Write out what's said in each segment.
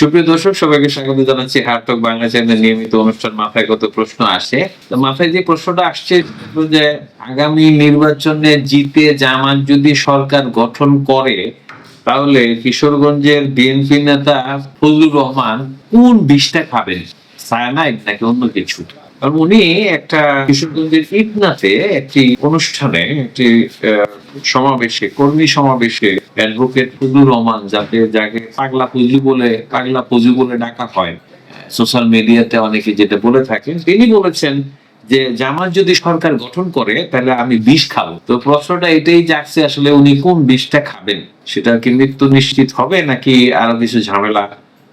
সুপ্রিয় দর্শক, সবাইকে স্বাগত জানাচ্ছি হার্টক বাংলা চ্যানেলের নিয়মিত অনুষ্ঠান মাথায় কত প্রশ্ন আসে। তো মাথায় যে প্রশ্নটা আসছে যে আগামী নির্বাচনে জিতে জামাত যদি সরকার গঠন করে, তাহলে কিশোরগঞ্জের বিএনপি নেতা ফজলুর রহমান কোন বিষটা খাবেন? সায়ানাইড নাকি অন্য কিছু? কারণ উনি একটা কিশোরগঞ্জের ইটনাতে একটি অনুষ্ঠানে একটি সমাবেশে, কর্মী সমাবেশে অ্যাডভোকেট ফজলুর রহমান যাকে যাকে পাগলা ফজলু বলে পাগলা ফজু বলে ডাকা হয় সোশ্যাল মিডিয়াতে অনেকে যেটা বলে থাকেন তিনি বলেছেন যে, জামাত যদি সরকার গঠন করে, তাহলে আমি বিষ খাব। তো প্রশ্নটা এটাই যাচ্ছে আসলে উনি কোন বিষটা খাবেন? সেটা কি মৃত্যু নিশ্চিত হবে নাকি আরও কিছু ঝামেলা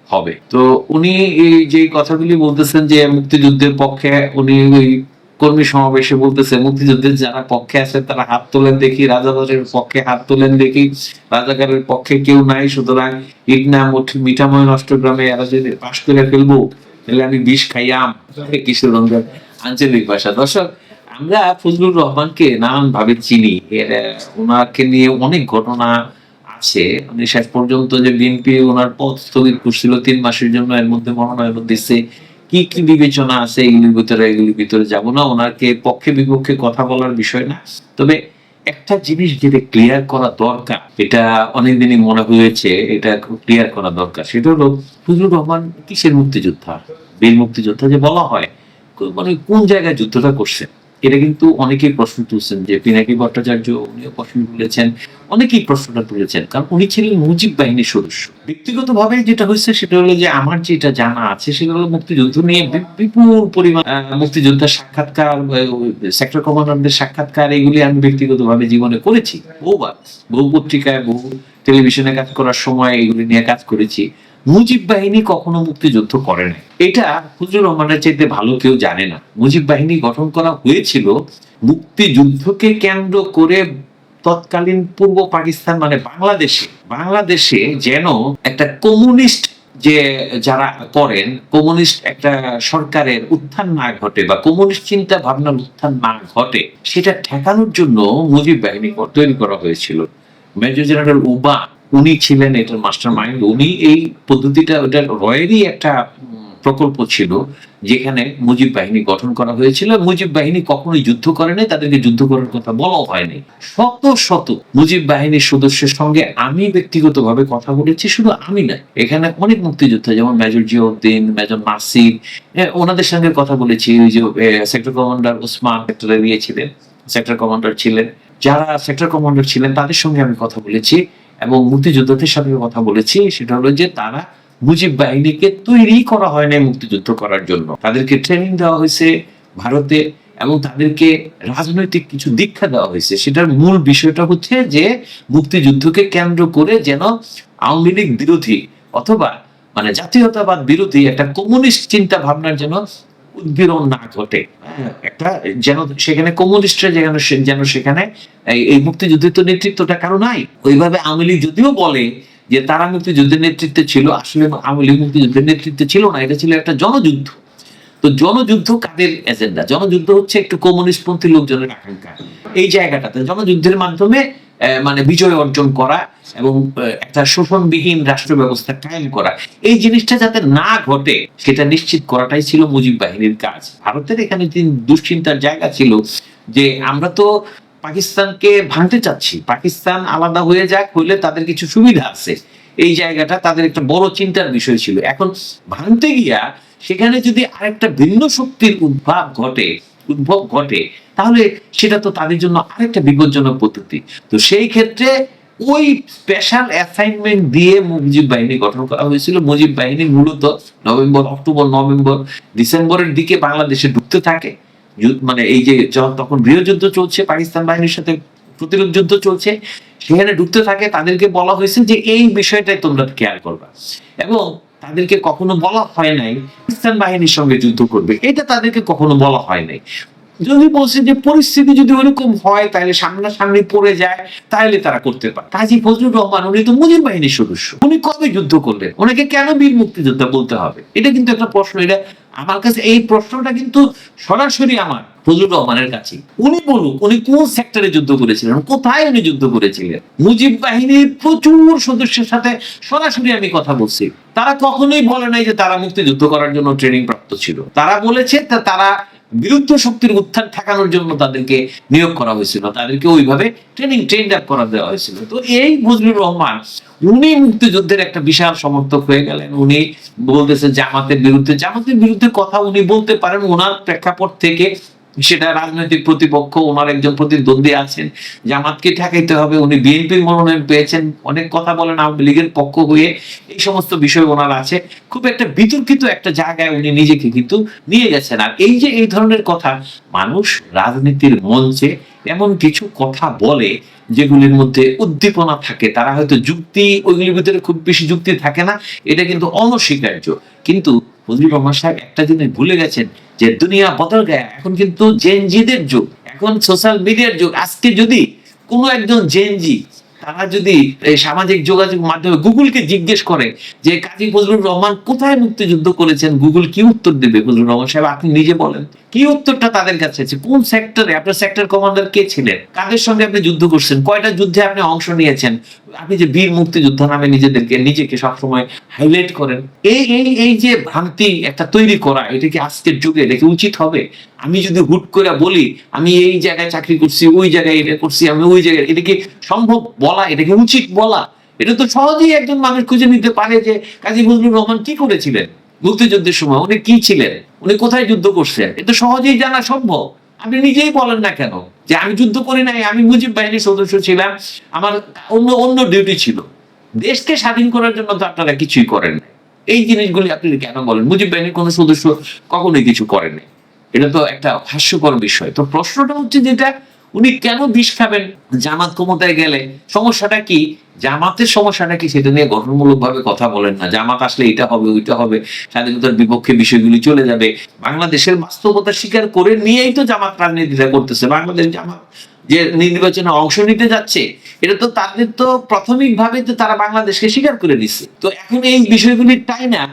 হবে? তো উনি এই যে কথাগুলি বলতেছেন যে, মুক্তিযুদ্ধের পক্ষে উনি ওই কর্মী সমাবেশে বলতেছে, মুক্তিযুদ্ধের যারা পক্ষে আছে, তারা হাত তোলেন দেখি রাজাদারের পক্ষে হাত তোলেন দেখি, রাজাকারের পক্ষে কেউ নাই, সুতরাং ইটনা মুঠ- মিঠাময় নষ্টগ্রামে এরা যদি পাশ করে ফেলব, তাহলে আমি বিষ খাইয়াম। কিশোরগঞ্জের আঞ্চলিক ভাষা। দর্শক, আমরা ফজলুর রহমানকে নানান ভাবে চিনি ওনাকে নিয়ে অনেক ঘটনা আছে। শেষ পর্যন্ত যে বিএনপি ওনার পদ স্থগিত করছিল তিন মাসের জন্য এর মধ্যে মনোনয়ন দিচ্ছে। কি কি বিবেচনা আছে এগুলির ভিতরে এগুলির ভিতরে যাব না? ওনাকে পক্ষে বিপক্ষে কথা বলার বিষয় না। তবে একটা জিনিস যেটা ক্লিয়ার করা দরকার এটা অনেকদিনই মনে হয়েছে, এটা ক্লিয়ার করা দরকার, সেটা হলো ফজলুর রহমান কিসের মুক্তিযোদ্ধা? বীর মুক্তিযোদ্ধা যে বলা হয় মানে কোন জায়গায় যুদ্ধটা করছেন? এটা কিন্তু অনেকেই প্রশ্ন তুলছেন যে পিনাকি ভট্টাচার্য উনিও প্রশ্ন তুলেছেন, অনেকেই প্রশ্নটা তুলেছেন। কারণ উনি ছিলেন মুজিব বাহিনীর সদস্য। ব্যক্তিগতভাবে যেটা হয়েছে সেটা হলো যে আমার যেটা জানা আছে সেটা হলো মুক্তিযুদ্ধ নিয়ে বিপুল পরিমাণ মুক্তিযোদ্ধার সাক্ষাৎকার সেক্টর কমান্ডারদের সাক্ষাৎকার, এগুলি আমি ব্যক্তিগতভাবে জীবনে করেছি। বহুবার। বহু পত্রিকায়, বহু টেলিভিশনে কাজ করার সময় এগুলি নিয়ে কাজ করেছি। মুজিব বাহিনী কখনো মুক্তিযুদ্ধ করে নাই। এটা ফজলুর রহমানের চাইতে ভালো কেউ জানে না। মুজিব বাহিনী গঠন করা হয়েছিল মুক্তিযুদ্ধকে কেন্দ্র করে তৎকালীন পূর্ব পাকিস্তান মানে বাংলাদেশে। বাংলাদেশে যেন একটা কমিউনিস্ট যে যারা করেন, কমিউনিস্ট একটা সরকারের উত্থান না ঘটে বা কমিউনিস্ট চিন্তা ভাবনার উত্থান না ঘটে, সেটা ঠেকানোর জন্য মুজিব বাহিনী তৈরি করা হয়েছিল। মেজর জেনারেল উবা উনি ছিলেন এটার মাস্টার মাইন্ড উনি এই পদ্ধতিটা, ওটা রয়েরই একটা প্রকল্প ছিল যেখানে মুজিব বাহিনী গঠন করা হয়েছিল। মুজিব বাহিনী কখনোই যুদ্ধ করে নাই, তাদেরকে যুদ্ধ করার কথা বলাও হয়নি শত শত মুজিব বাহিনীর সদস্যের সঙ্গে আমি ব্যক্তিগতভাবে কথা বলেছি, শুধু আমি না, এখানে অনেক মুক্তিযোদ্ধা, যেমন মেজর জিয়াউদ্দিন, মেজর নাসির ওনাদের সঙ্গে কথা বলেছি। ওই যে সেক্টর কমান্ডার ওসমান সেক্টরে দিয়েছিলেন সেক্টর কমান্ডার ছিলেন। যারা সেক্টর কমান্ডার ছিলেন, তাদের সঙ্গে আমি কথা বলেছি। এবং মুক্তিযোদ্ধাদের সাথে কথা বলেছি, সেটা হলো যে তারা মুজিব বাহিনীকে তৈরি করা হয় নাই মুক্তিযুদ্ধ করার জন্য। তাদেরকে ট্রেনিং দেওয়া হয়েছে ভারতে এবং তাদেরকে রাজনৈতিক কিছু দীক্ষা দেওয়া হয়েছে। সেটার মূল বিষয়টা হচ্ছে যে মুক্তিযুদ্ধকে কেন্দ্র করে যেন আওয়ামী লীগ বিরোধী অথবা মানে জাতীয়তাবাদ বিরোধী একটা কমিউনিস্ট চিন্তা ভাবনার যেন উদ্গীরণ না ঘটে। হ্যাঁ, একটা যেন সেখানে কমিউনিস্টরা যেন যেন সেখানে এই- মুক্তিযুদ্ধের তো নেতৃত্বটা কারও নাই। ওইভাবে আওয়ামী লীগ যদিও বলে যে তারা মুক্তিযুদ্ধের নেতৃত্বে ছিল আসলে আওয়ামী লীগ মুক্তিযুদ্ধের নেতৃত্বে ছিল না এটা ছিল একটা জনযুদ্ধ। তো জনযুদ্ধ কাদের এজেন্ডা? জনযুদ্ধ হচ্ছে একটু কমিউনিস্টপন্থী লোকজনের আকাঙ্ক্ষা। এই জায়গাটাতে জনযুদ্ধের মাধ্যমে মানে বিজয় অর্জন করা এবং একটা শোষণবিহীন রাষ্ট্র ব্যবস্থা কায়েম করা। এই জিনিসটা যাতে না ঘটে, সেটা নিশ্চিত করাটাই ছিল মুজিব বাহিনীর কাজ। ভারতের এখানে দুশ্চিন্তার জায়গা ছিল যে, আমরা তো পাকিস্তানকে ভাঙতে চাচ্ছি। পাকিস্তান আলাদা হয়ে যাক, হইলে তাদের কিছু সুবিধা আছে। এই জায়গাটা তাদের একটা বড় চিন্তার বিষয় ছিল। এখন ভাঙতে গিয়া, সেখানে যদি আরেকটা ভিন্ন শক্তির উদ্ভব ঘটে উদ্ভব ঘটে, তাহলে সেটা তো তাদের জন্য আরেকটা বিপজ্জনক পদ্ধতি। তো সেই ক্ষেত্রে ওই স্পেশাল অ্যাসাইনমেন্ট দিয়ে মুজিব বাহিনী গঠন করা হয়েছিল। মুজিব বাহিনী মূলত নভেম্বর, অক্টোবর, নভেম্বর, ডিসেম্বরের দিকে বাংলাদেশে ঢুকতে থাকে। মানে এই যে তখন গৃহযুদ্ধ চলছে, পাকিস্তান বাহিনীর সাথে প্রতিরোধ যুদ্ধ চলছে, সেখানে ঢুকতে থাকে। তাদেরকে বলা হয়েছে যে এই বিষয়টাই তোমরা খেয়াল করবা। এবং তাদেরকে কখনো বলা হয় নাই পাকিস্তান বাহিনীর সঙ্গে যুদ্ধ করবে। এটা তাদেরকে কখনো বলা হয় নাই। যদি বলছে যে পরিস্থিতি যদি ওরকম হয়, তাহলে সামনাসামনি পড়ে যায়, তাহলে তারা করতে পারে। কাজী ফজলুর রহমান, উনি তো মুজিব বাহিনীর সদস্য। উনি কবে যুদ্ধ করলেন? ওনাকে কেন বীর মুক্তিযোদ্ধা বলতে হবে? এটা কিন্তু একটা প্রশ্ন। এটা আমার কাছে, এই প্রশ্নটা কিন্তু সরাসরি আমার, ফজলুর রহমানের কাছে উনি বলুক, উনি কোন সেক্টরে যুদ্ধ করেছিলেন? কোথায় উনি যুদ্ধ করেছিলেন? মুজিব বাহিনীর প্রচুর সদস্যের সাথে সরাসরি আমি কথা বলছি। তারা কখনোই বলে নাই যে তারা মুক্তিযুদ্ধ করার জন্য ট্রেনিং প্রাপ্ত ছিল। তারা বলেছে তারা বিরুদ্ধ শক্তির উত্থান ঠেকানোর জন্য তাদেরকে নিয়োগ করা হয়েছিল। তাদেরকে ওইভাবে ট্রেনিং ট্রেন আপ করা দেওয়া হয়েছিল। তো এই ফজলুর রহমান, উনি মুক্তিযুদ্ধের একটা বিশাল সমর্থক হয়ে গেলেন। উনি বলতেছে জামাতের বিরুদ্ধে জামাতের বিরুদ্ধে কথা উনি বলতে পারেন ওনার প্রেক্ষাপট থেকে সেটা রাজনৈতিক প্রতিপক্ষ, ওনার একজন প্রতিদ্বন্দ্বী আছেন, জামাতকে ঠেকাইতে হবে। উনি বিএনপির মনোনয়ন পেয়েছেন, অনেক কথা বলেন, আওয়ামী লীগের পক্ষ হয়ে এই সমস্ত বিষয় ওনার আছে। খুব একটা বিতর্কিত একটা জায়গায় উনি নিজেকে কিন্তু নিয়ে গেছেন। আর এই যে এই ধরনের কথা, মানুষ রাজনীতির মঞ্চে এমন কিছু কথা বলে, যেগুলির মধ্যে উদ্দীপনা থাকে। তারা হয়তো যুক্তি, ওইগুলির ভিতরে খুব বেশি যুক্তি থাকে না। এটা কিন্তু অনস্বীকার্য। কিন্তু রহমান একটা জিনিস ভুলে গেছেন যে দুনিয়া বদল এখন কিন্তু জেনজিদের যুগ, এখন সোশ্যাল মিডিয়ার যুগ। আজকে যদি কোনো একজন জেনজি তারা যদি সামাজিক যোগাযোগ মাধ্যমে গুগলকে জিজ্ঞেস করে যে, কাজী ফজলুর রহমান কোথায় মুক্তিযুদ্ধ করেছেন? গুগল কি উত্তর দেবে? ফজলুর রহমান সাহেব, আপনি নিজে বলেন। কি উত্তরটা তাদের কাছে আছে? কোন সেক্টরে আপনার সেক্টর কমান্ডার কে ছিলেন? কাদের সঙ্গে আপনি যুদ্ধ করছেন? কয়টা যুদ্ধে আপনি অংশ নিয়েছেন? আপনি যে বীর মুক্তিযোদ্ধা নামে নিজেদেরকে, নিজেকে সবসময় হাইলাইট করেন, এই এই এই যে ভ্রান্তি একটা তৈরি করা, এটা কি আজকের যুগে, এটা উচিত হবে? আমি যদি হুট করে বলি, আমি এই জায়গায় চাকরি করছি, ওই জায়গায় এটা করছি, আমি ওই জায়গায়, এটা কি সম্ভব বলা? এটা কি উচিত বলা? এটা তো সহজেই একজন মানুষ খুঁজে নিতে পারে যে কাজী ফজলুর রহমান কি করেছিলেন? মুক্তিযুদ্ধের সময় উনি কি ছিলেন? উনি কোথায় যুদ্ধ করছেন? এটা সহজেই জানা সম্ভব। আপনি নিজেই বলেন না কেন? যে আমি যুদ্ধ করি নাই, আমি মুজিব বাহিনীর সদস্য ছিলাম, আমার অন্য অন্য ডিউটি ছিল। দেশকে স্বাধীন করার জন্য তো আপনারা কিছুই করেন না এই জিনিসগুলি আপনি কেন বলেন? মুজিব বাহিনীর কোনো সদস্য কখনোই কিছু করেন নাই। এটা তো একটা হাস্যকর বিষয়। তো প্রশ্নটা হচ্ছে যেটা, উনি কেন বিষ খাবেন? জামাত ক্ষমতায় গেলে সমস্যাটা কি? জামাতের সমস্যাটা কি সেটা নিয়ে গঠনমূলক ভাবে কথা বলেন না। জামাত আসলে এটা হবে, ওইটা হবে, স্বাধীনতার বিপক্ষে বিষয়গুলি চলে যাবে। বাংলাদেশের বাস্তবতা স্বীকার করে নিয়েই তো জামাত রাজনীতিটা করতেছে। বাংলাদেশ জামাত যে নির্বাচনে অংশ নিতে যাচ্ছে, এটা তো তাদের তো প্রাথমিক ভাবে তো তারা বাংলাদেশকে স্বীকার করে দিচ্ছে তো এখন এই বিষয়গুলি তাই না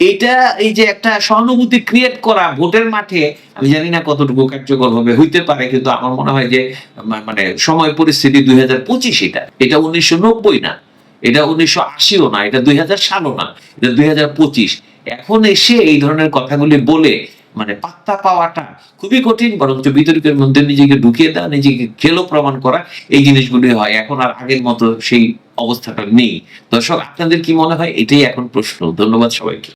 এটা এই যে একটা সহানুভূতি ক্রিয়েট করা ভোটের মাঠে, আমি জানি না কতটুকু কার্যকর হবে হইতে পারে, কিন্তু আমার মনে হয় যে মানে সময় পরিস্থিতি দুই হাজার পঁচিশ এটা। এটা উনিশশো নব্বই না, এটা উনিশশো আশিও না, এটা দুই হাজার সালও না, এটা দুই হাজার পঁচিশ। এখন এসে এই ধরনের কথাগুলি বলে মানে পাত্তা পাওয়াটা খুবই কঠিন, বরঞ্চ বিতর্কের মধ্যে নিজেকে ঢুকিয়ে দেওয়া, নিজেকে খেলো প্রমাণ করা, এই জিনিসগুলি হয়। এখন আর আগের মতো সেই অবস্থাটা নেই। দর্শক, আপনাদের কি মনে হয়? এটাই এখন প্রশ্ন। ধন্যবাদ সবাইকে।